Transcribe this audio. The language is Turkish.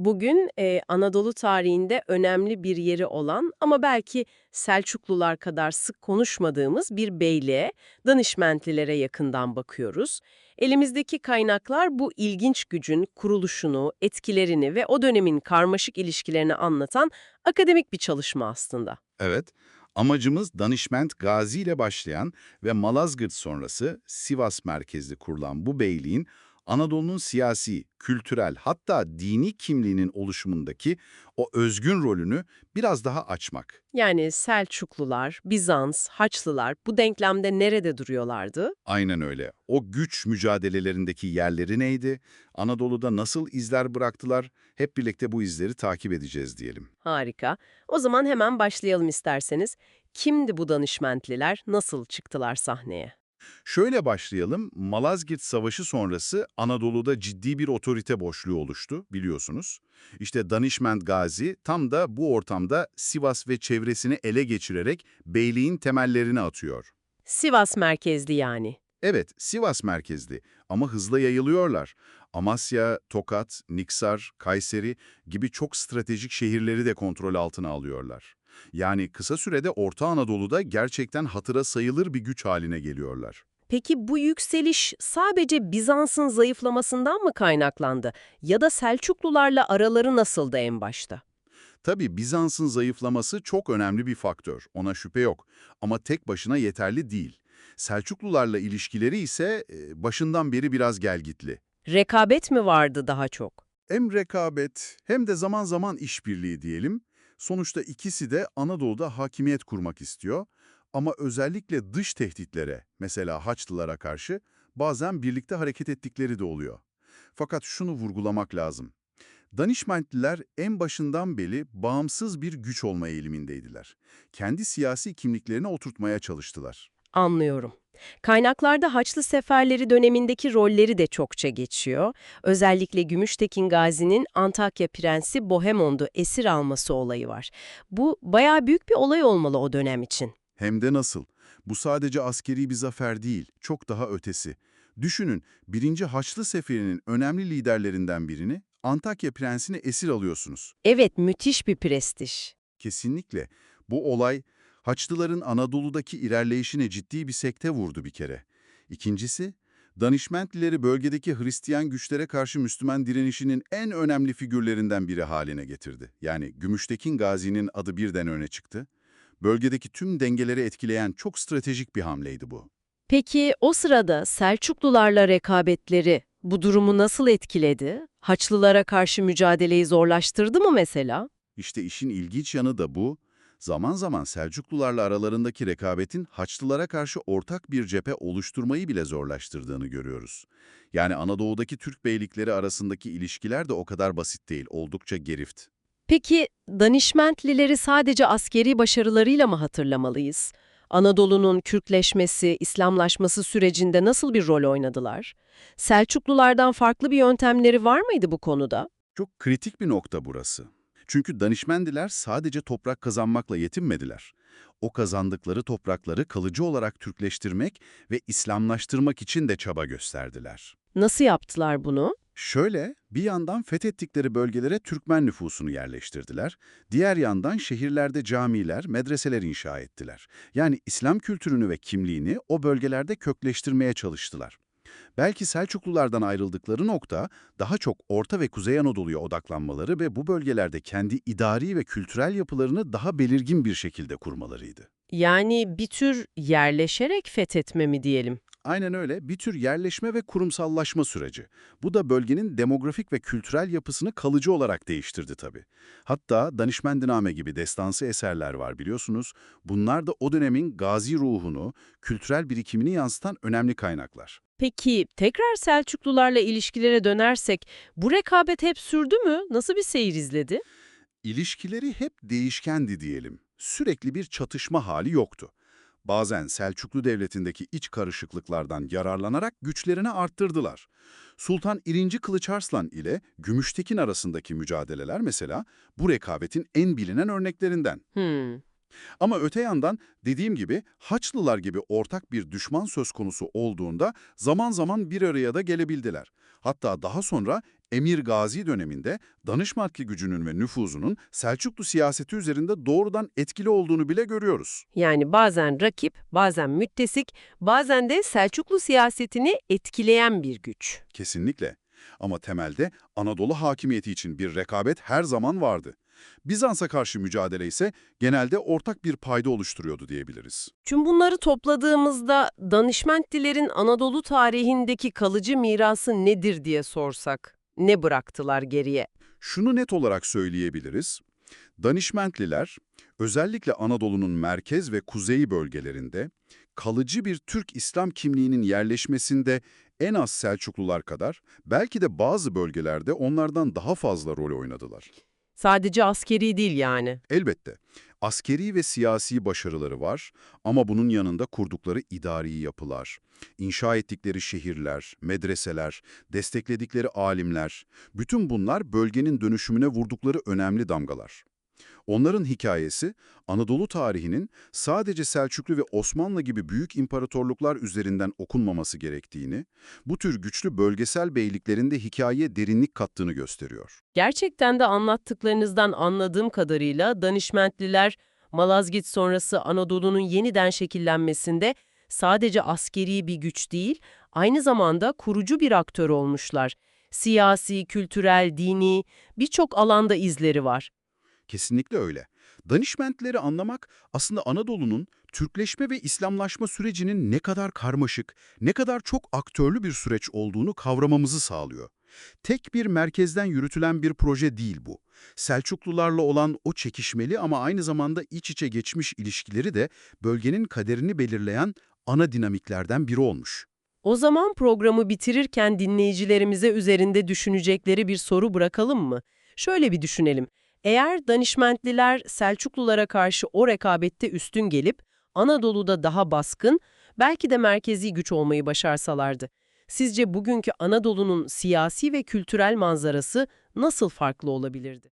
Bugün e, Anadolu tarihinde önemli bir yeri olan ama belki Selçuklular kadar sık konuşmadığımız bir beyliğe, Danişmentlilere yakından bakıyoruz. Elimizdeki kaynaklar bu ilginç gücün kuruluşunu, etkilerini ve o dönemin karmaşık ilişkilerini anlatan akademik bir çalışma aslında. Evet, amacımız Danişment Gazi ile başlayan ve Malazgirt sonrası Sivas merkezli kurulan bu beyliğin Anadolu'nun siyasi, kültürel hatta dini kimliğinin oluşumundaki o özgün rolünü biraz daha açmak. Yani Selçuklular, Bizans, Haçlılar bu denklemde nerede duruyorlardı? Aynen öyle. O güç mücadelelerindeki yerleri neydi? Anadolu'da nasıl izler bıraktılar? Hep birlikte bu izleri takip edeceğiz diyelim. Harika. O zaman hemen başlayalım isterseniz. Kimdi bu danışmentliler, nasıl çıktılar sahneye? Şöyle başlayalım. Malazgirt Savaşı sonrası Anadolu'da ciddi bir otorite boşluğu oluştu biliyorsunuz. İşte Danişment Gazi tam da bu ortamda Sivas ve çevresini ele geçirerek beyliğin temellerini atıyor. Sivas merkezli yani. Evet, Sivas merkezli ama hızla yayılıyorlar. Amasya, Tokat, Niksar, Kayseri gibi çok stratejik şehirleri de kontrol altına alıyorlar. Yani kısa sürede Orta Anadolu'da gerçekten hatıra sayılır bir güç haline geliyorlar. Peki bu yükseliş sadece Bizans'ın zayıflamasından mı kaynaklandı? Ya da Selçuklularla araları nasıldı en başta? Tabii Bizans'ın zayıflaması çok önemli bir faktör, ona şüphe yok. Ama tek başına yeterli değil. Selçuklularla ilişkileri ise e, başından beri biraz gelgitli. Rekabet mi vardı daha çok? Hem rekabet hem de zaman zaman işbirliği diyelim. Sonuçta ikisi de Anadolu'da hakimiyet kurmak istiyor. Ama özellikle dış tehditlere, mesela Haçlılara karşı bazen birlikte hareket ettikleri de oluyor. Fakat şunu vurgulamak lazım. Danişmentliler en başından beri bağımsız bir güç olma eğilimindeydiler. Kendi siyasi kimliklerini oturtmaya çalıştılar. Anlıyorum. Kaynaklarda Haçlı Seferleri dönemindeki rolleri de çokça geçiyor. Özellikle Gümüştekin Gazi'nin Antakya Prensi Bohemon'du esir alması olayı var. Bu bayağı büyük bir olay olmalı o dönem için. Hem de nasıl? Bu sadece askeri bir zafer değil, çok daha ötesi. Düşünün, 1. Haçlı Seferi'nin önemli liderlerinden birini, Antakya Prensi'ni esir alıyorsunuz. Evet, müthiş bir prestij. Kesinlikle. Bu olay, Haçlıların Anadolu'daki ilerleyişine ciddi bir sekte vurdu bir kere. İkincisi, Danişmentlileri bölgedeki Hristiyan güçlere karşı Müslüman direnişinin en önemli figürlerinden biri haline getirdi. Yani Gümüştekin Gazi'nin adı birden öne çıktı. Bölgedeki tüm dengeleri etkileyen çok stratejik bir hamleydi bu. Peki o sırada Selçuklularla rekabetleri bu durumu nasıl etkiledi? Haçlılara karşı mücadeleyi zorlaştırdı mı mesela? İşte işin ilginç yanı da bu. Zaman zaman Selçuklularla aralarındaki rekabetin Haçlılara karşı ortak bir cephe oluşturmayı bile zorlaştırdığını görüyoruz. Yani Anadolu'daki Türk beylikleri arasındaki ilişkiler de o kadar basit değil, oldukça gerift. Peki Danişmentlileri sadece askeri başarılarıyla mı hatırlamalıyız? Anadolu'nun Kürtleşmesi, İslamlaşması sürecinde nasıl bir rol oynadılar? Selçuklulardan farklı bir yöntemleri var mıydı bu konuda? Çok kritik bir nokta burası. Çünkü Danişmendiler sadece toprak kazanmakla yetinmediler. O kazandıkları toprakları kalıcı olarak Türkleştirmek ve İslamlaştırmak için de çaba gösterdiler. Nasıl yaptılar bunu? Şöyle, bir yandan fethettikleri bölgelere Türkmen nüfusunu yerleştirdiler, diğer yandan şehirlerde camiler, medreseler inşa ettiler. Yani İslam kültürünü ve kimliğini o bölgelerde kökleştirmeye çalıştılar. Belki Selçuklulardan ayrıldıkları nokta daha çok Orta ve Kuzey Anadolu'ya odaklanmaları ve bu bölgelerde kendi idari ve kültürel yapılarını daha belirgin bir şekilde kurmalarıydı. Yani bir tür yerleşerek fethetme mi diyelim? Aynen öyle bir tür yerleşme ve kurumsallaşma süreci. Bu da bölgenin demografik ve kültürel yapısını kalıcı olarak değiştirdi tabii. Hatta Danişmendiname gibi destansı eserler var biliyorsunuz. Bunlar da o dönemin gazi ruhunu, kültürel birikimini yansıtan önemli kaynaklar. Peki tekrar Selçuklularla ilişkilere dönersek bu rekabet hep sürdü mü? Nasıl bir seyir izledi? İlişkileri hep değişkendi diyelim. Sürekli bir çatışma hali yoktu. Bazen Selçuklu Devleti'ndeki iç karışıklıklardan yararlanarak güçlerini arttırdılar. Sultan II. Kılıçarslan ile Gümüştekin arasındaki mücadeleler mesela bu rekabetin en bilinen örneklerinden. Hmm. Ama öte yandan dediğim gibi Haçlılar gibi ortak bir düşman söz konusu olduğunda zaman zaman bir araya da gelebildiler. Hatta daha sonra Emir Gazi döneminde danışmanlık gücünün ve nüfuzunun Selçuklu siyaseti üzerinde doğrudan etkili olduğunu bile görüyoruz. Yani bazen rakip, bazen müttesik, bazen de Selçuklu siyasetini etkileyen bir güç. Kesinlikle. Ama temelde Anadolu hakimiyeti için bir rekabet her zaman vardı. Bizans'a karşı mücadele ise genelde ortak bir payda oluşturuyordu diyebiliriz. Tüm bunları topladığımızda danışmentlilerin Anadolu tarihindeki kalıcı mirası nedir diye sorsak, ne bıraktılar geriye? Şunu net olarak söyleyebiliriz. Danişmentliler, özellikle Anadolu'nun merkez ve kuzey bölgelerinde kalıcı bir Türk İslam kimliğinin yerleşmesinde en az Selçuklular kadar, belki de bazı bölgelerde onlardan daha fazla rol oynadılar. Sadece askeri değil yani. Elbette. Askeri ve siyasi başarıları var ama bunun yanında kurdukları idari yapılar, inşa ettikleri şehirler, medreseler, destekledikleri alimler, bütün bunlar bölgenin dönüşümüne vurdukları önemli damgalar. Onların hikayesi, Anadolu tarihinin sadece Selçuklu ve Osmanlı gibi büyük imparatorluklar üzerinden okunmaması gerektiğini, bu tür güçlü bölgesel beyliklerin de hikayeye derinlik kattığını gösteriyor. Gerçekten de anlattıklarınızdan anladığım kadarıyla danışmentliler Malazgirt sonrası Anadolu'nun yeniden şekillenmesinde sadece askeri bir güç değil, aynı zamanda kurucu bir aktör olmuşlar. Siyasi, kültürel, dini birçok alanda izleri var. Kesinlikle öyle. Danişmentleri anlamak aslında Anadolu'nun Türkleşme ve İslamlaşma sürecinin ne kadar karmaşık, ne kadar çok aktörlü bir süreç olduğunu kavramamızı sağlıyor. Tek bir merkezden yürütülen bir proje değil bu. Selçuklularla olan o çekişmeli ama aynı zamanda iç içe geçmiş ilişkileri de bölgenin kaderini belirleyen ana dinamiklerden biri olmuş. O zaman programı bitirirken dinleyicilerimize üzerinde düşünecekleri bir soru bırakalım mı? Şöyle bir düşünelim. Eğer danışmentliler Selçuklulara karşı o rekabette üstün gelip Anadolu'da daha baskın, belki de merkezi güç olmayı başarsalardı. Sizce bugünkü Anadolu'nun siyasi ve kültürel manzarası nasıl farklı olabilirdi?